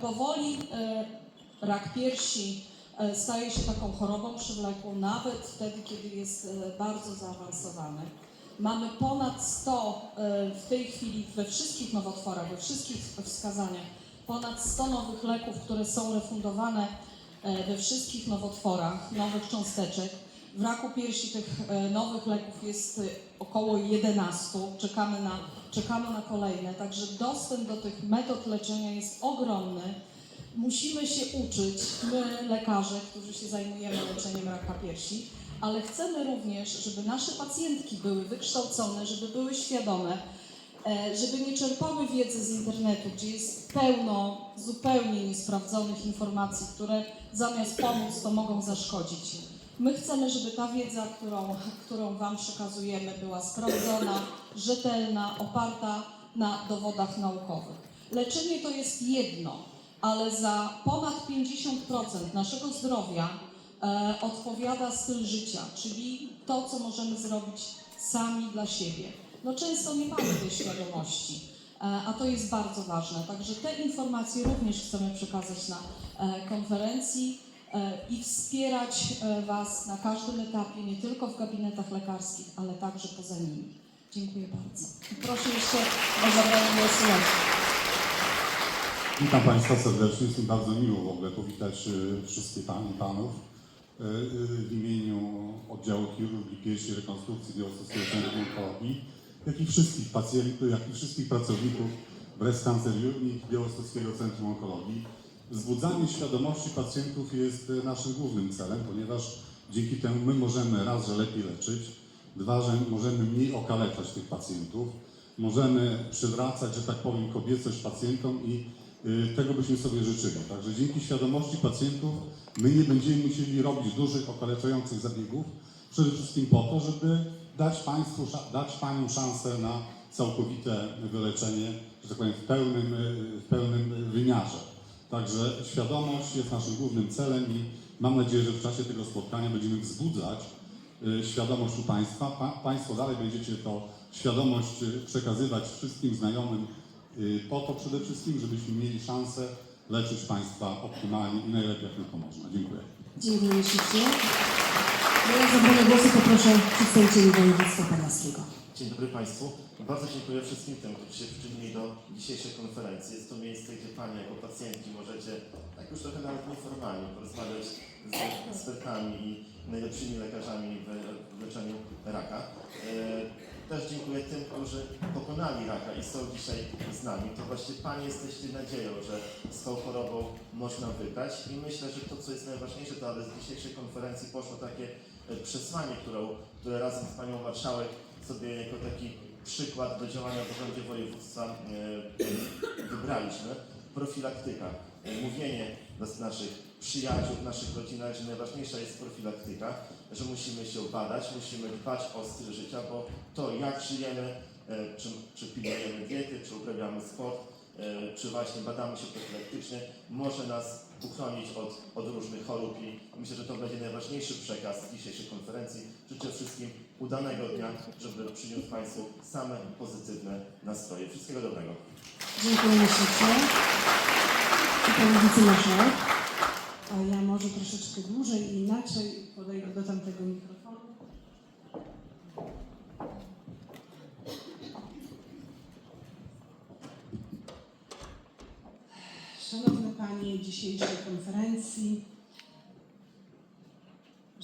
Powoli e, rak piersi e, staje się taką chorobą przewlekłą, nawet wtedy, kiedy jest e, bardzo zaawansowany. Mamy ponad 100 e, w tej chwili we wszystkich nowotworach, we wszystkich wskazaniach, ponad 100 nowych leków, które są refundowane we wszystkich nowotworach, nowych cząsteczek. W raku piersi tych e, nowych leków jest e, około 11. Czekamy na, czekamy na kolejne. Także dostęp do tych metod leczenia jest ogromny. Musimy się uczyć, my lekarze, którzy się zajmujemy leczeniem raka piersi, ale chcemy również, żeby nasze pacjentki były wykształcone, żeby były świadome, e, żeby nie czerpały wiedzy z internetu, gdzie jest pełno zupełnie niesprawdzonych informacji, które zamiast pomóc, to mogą zaszkodzić. My chcemy, żeby ta wiedza, którą, którą Wam przekazujemy, była sprawdzona, rzetelna, oparta na dowodach naukowych. Leczenie to jest jedno, ale za ponad 50% naszego zdrowia e, odpowiada styl życia, czyli to, co możemy zrobić sami dla siebie. No często nie mamy tej świadomości, e, a to jest bardzo ważne. Także te informacje również chcemy przekazać na e, konferencji i wspierać e, Was na każdym etapie, nie tylko w gabinetach lekarskich, ale także poza nimi. Dziękuję bardzo. Proszę jeszcze o zabranie głosu. Witam Państwa serdecznie. Jest mi bardzo miło w ogóle powitać y, wszystkie Panie i Panów w imieniu Oddziału Chirurgii Piersi Rekonstrukcji Białostockiego Centrum Onkologii, jak i wszystkich pacjentów, jak i wszystkich pracowników Breast Cancer Unit Białostockiego Centrum Onkologii. Wzbudzanie świadomości pacjentów jest y, naszym głównym celem, ponieważ dzięki temu my możemy raz, że lepiej leczyć, dwa, że możemy mniej okaleczać tych pacjentów, możemy przywracać, że tak powiem, kobiecość pacjentom i y, tego byśmy sobie życzyli. Także dzięki świadomości pacjentów my nie będziemy musieli robić dużych, okaleczających zabiegów, przede wszystkim po to, żeby dać Państwu, dać Paniom szansę na całkowite wyleczenie, że tak powiem, w pełnym, y, w pełnym wymiarze. Także świadomość jest naszym głównym celem i mam nadzieję, że w czasie tego spotkania będziemy wzbudzać y, świadomość u Państwa. Pa, państwo dalej będziecie to świadomość y, przekazywać wszystkim znajomym y, po to przede wszystkim, żebyśmy mieli szansę leczyć Państwa optymalnie i najlepiej jak tylko można. Dziękuję. Dziękuję ślicznie. Ja zabranie głosu poproszę przedstawicieli województwa podlaskiego. Dzień dobry Państwu. Bardzo dziękuję wszystkim tym, którzy się przyczynili do dzisiejszej konferencji. Jest to miejsce, gdzie Panie jako pacjentki możecie, tak już trochę nawet nieformalnie, porozmawiać z ekspertami i najlepszymi lekarzami w, leczeniu raka. E, Też dziękuję tym, którzy pokonali raka i są dzisiaj z nami. To właśnie Panie jesteście nadzieją, że z tą chorobą można wygrać i myślę, że to, co jest najważniejsze, to aby z dzisiejszej konferencji poszło takie e, przesłanie, które razem z Panią Marszałek sobie jako taki przykład do działania w Urzędzie Województwa e, wybraliśmy. Profilaktyka. Mówienie naszych przyjaciół, naszych rodzinach, że najważniejsza jest profilaktyka, że musimy się badać, musimy dbać o styl życia, bo to jak żyjemy, e, czy, czy pilnujemy diety, czy uprawiamy sport, e, czy właśnie badamy się profilaktycznie, może nas uchronić od, od różnych chorób i myślę, że to będzie najważniejszy przekaz dzisiejszej konferencji. Życzę wszystkim udanego dnia, żeby przyniósł Państwu same pozytywne nastroje. Wszystkiego dobrego. Dziękuję ślicznie. Pani wicemarszałek. A ja może troszeczkę dłużej i inaczej podejdę do tamtego mikrofonu. Szanowne Panie dzisiejszej konferencji,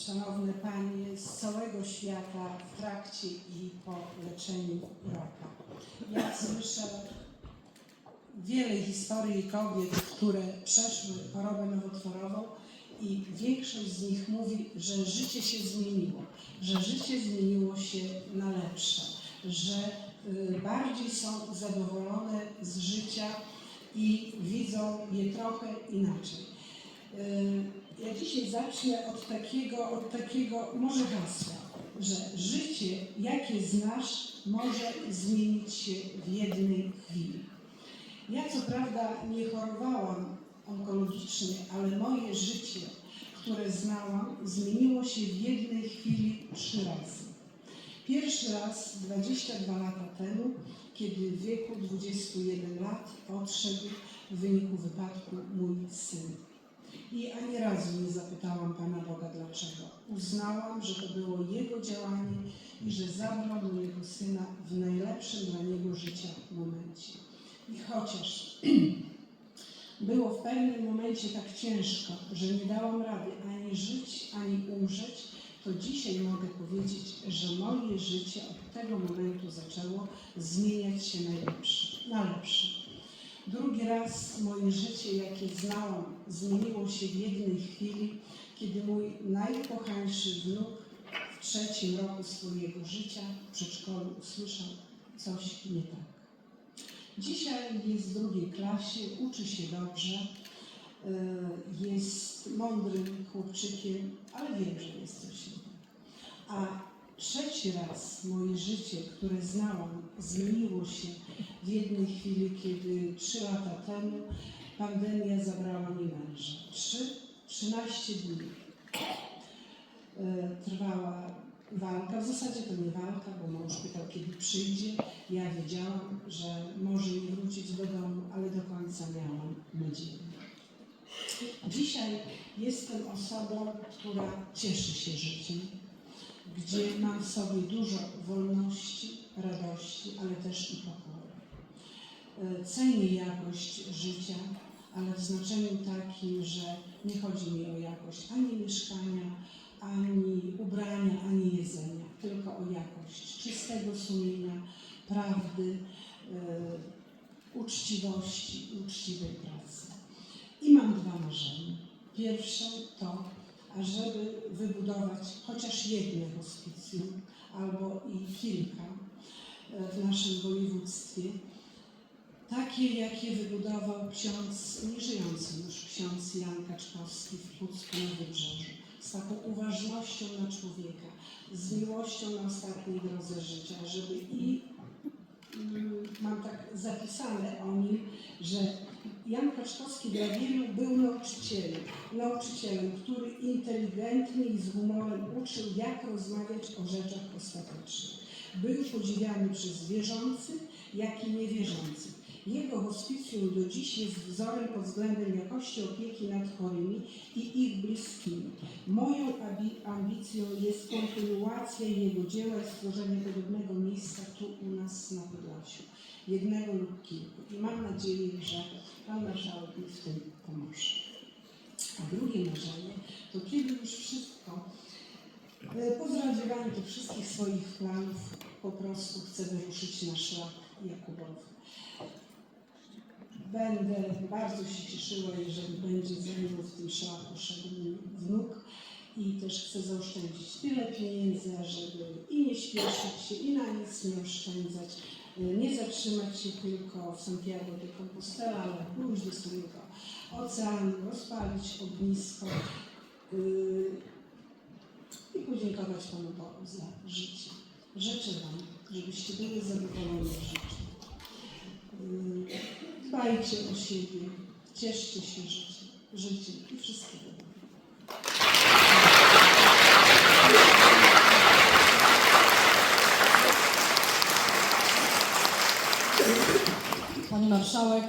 Szanowne Panie z całego świata w trakcie i po leczeniu raka. Ja słyszę wiele historii kobiet, które przeszły chorobę nowotworową i większość z nich mówi, że życie się zmieniło, że życie zmieniło się na lepsze, że y, bardziej są zadowolone z życia i widzą je trochę inaczej. Ja dzisiaj zacznę od takiego, od takiego może hasła, że życie, jakie znasz, może zmienić się w jednej chwili. Ja co prawda nie chorowałam onkologicznie, ale moje życie, które znałam, zmieniło się w jednej chwili trzy razy. Pierwszy raz 22 lata temu, kiedy w wieku 21 lat odszedł w wyniku wypadku mój syn. I ani razu nie zapytałam Pana Boga dlaczego. Uznałam, że to było Jego działanie i że zabrał mojego syna w najlepszym dla niego życia momencie. I chociaż było w pewnym momencie tak ciężko, że nie dałam rady ani żyć, ani umrzeć, to dzisiaj mogę powiedzieć, że moje życie od tego momentu zaczęło zmieniać się najlepsze, na lepsze. Drugi raz moje życie, jakie znałam, zmieniło się w jednej chwili, kiedy mój najukochańszy wnuk w trzecim roku swojego życia w przedszkolu usłyszał coś nie tak. Dzisiaj jest w drugiej klasie, uczy się dobrze, y, jest mądrym chłopczykiem, ale wiem, że jest coś nie tak. A trzeci raz moje życie, które znałam, zmieniło się w jednej chwili, kiedy trzy lata temu pandemia zabrała mi męża. Trzy, 13 dni e, trwała walka. W zasadzie to nie walka, bo mąż pytał, kiedy przyjdzie. Ja wiedziałam, że może nie wrócić do domu, ale do końca miałam nadzieję. Dzisiaj jestem osobą, która cieszy się życiem, gdzie mam w sobie dużo wolności, radości, ale też i pokory. E, Cenię jakość życia, ale w znaczeniu takim, że nie chodzi mi o jakość ani mieszkania, ani ubrania, ani jedzenia, tylko o jakość czystego sumienia, prawdy, e, uczciwości uczciwej pracy. I mam dwa marzenia. Pierwsze to, ażeby wybudować chociaż jedno hospicjum albo i kilka e, w naszym województwie, takie jakie wybudował ksiądz, nieżyjący już ksiądz Jan Kaczkowski w Pucku na Wybrzeżu, z taką uważnością na człowieka, z miłością na ostatniej drodze życia, żeby i mam tak zapisane o nim, że Jan Kaczkowski dla wielu był nauczycielem, nauczycielem, który inteligentnie i z humorem uczył, jak rozmawiać o rzeczach ostatecznych. Był podziwiany przez wierzących, jak i niewierzących. Jego hospicjum do dziś jest wzorem pod względem jakości opieki nad chorymi i ich bliskimi. Moją ambicją jest kontynuacja jego dzieła i stworzenie podobnego miejsca tu u nas na Podlasiu. Jednego lub kilku. I mam nadzieję, że Pan Marszałek mi w tym pomoże. A drugie marzenie to kiedy już wszystko, e, po zrealizowaniu tych wszystkich swoich planów, po prostu chcę wyruszyć na szlak Jakubowy. Będę bardzo się cieszyła, jeżeli będzie ze mną w tym szlaku szedł wnuk i też chcę zaoszczędzić tyle pieniędzy, żeby i nie śpieszyć się, i na nic nie oszczędzać, y, nie zatrzymać się tylko w Santiago de Compostela, ale pójść do samego oceanu, rozpalić ognisko yy, i podziękować Panu Bogu za życie. Życzę Wam, żebyście byli zadowoleni w życiu. Yy, Dbajcie o siebie, cieszcie się życiem, życiem i wszystkiego dobrego. Pani Marszałek,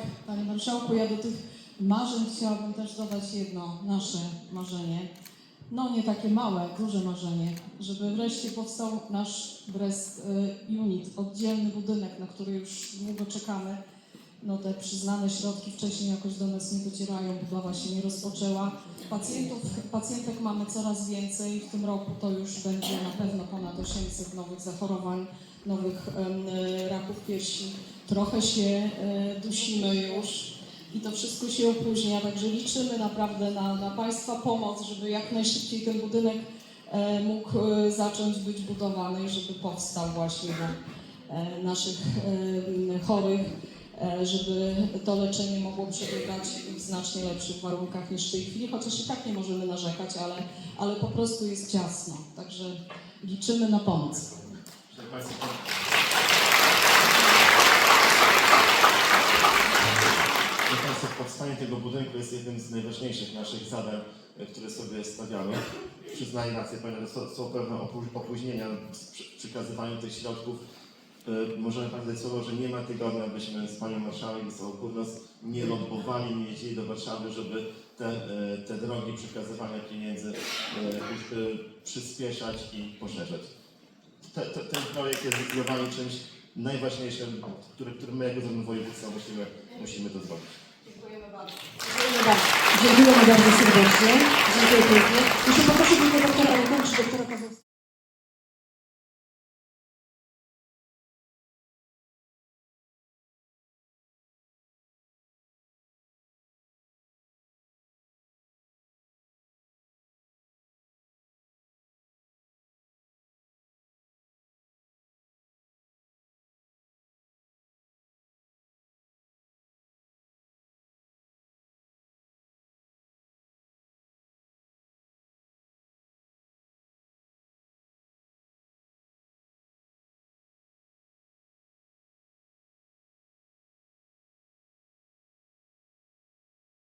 Ja do tych marzeń chciałabym też dodać jedno nasze marzenie. No nie takie małe, duże marzenie, żeby wreszcie powstał nasz Brest y, Unit, oddzielny budynek, na który już długo czekamy. No te przyznane środki wcześniej jakoś do nas nie docierają, budowa się nie rozpoczęła. Pacjentów, pacjentek mamy coraz więcej, w tym roku to już będzie na pewno ponad 800 nowych zachorowań, nowych y, raków piersi. Trochę się y, dusimy już i to wszystko się opóźnia, także liczymy naprawdę na, na Państwa pomoc, żeby jak najszybciej ten budynek e, mógł e, zacząć być budowany żeby powstał właśnie dla e, naszych chorych, żeby to leczenie mogło przebiegać w znacznie lepszych warunkach niż w tej chwili, chociaż i tak nie możemy narzekać, ale, ale po prostu jest ciasno, także liczymy na pomoc. Państwa, powstanie tego budynku jest jednym z najważniejszych naszych zadań e, które sobie stawiamy. Przyznaję rację, ponieważ są, są pewne opó- opóźnienia w przekazywaniu tych środków. E, Możemy pamiętać słowo, że nie ma tygodnia, abyśmy z Panią Marszałek i z całą Górnos nie lobbowali, nie jeździli do Warszawy, żeby te, e, te drogi przekazywania pieniędzy przyspieszać i poszerzać. Te, te, ten projekt jest zdecydowanie czymś najważniejszym, który, który my jako zarząd województwa musimy, musimy to zrobić. Dziękujemy bardzo. Serdecznie. Dziękuję pięknie.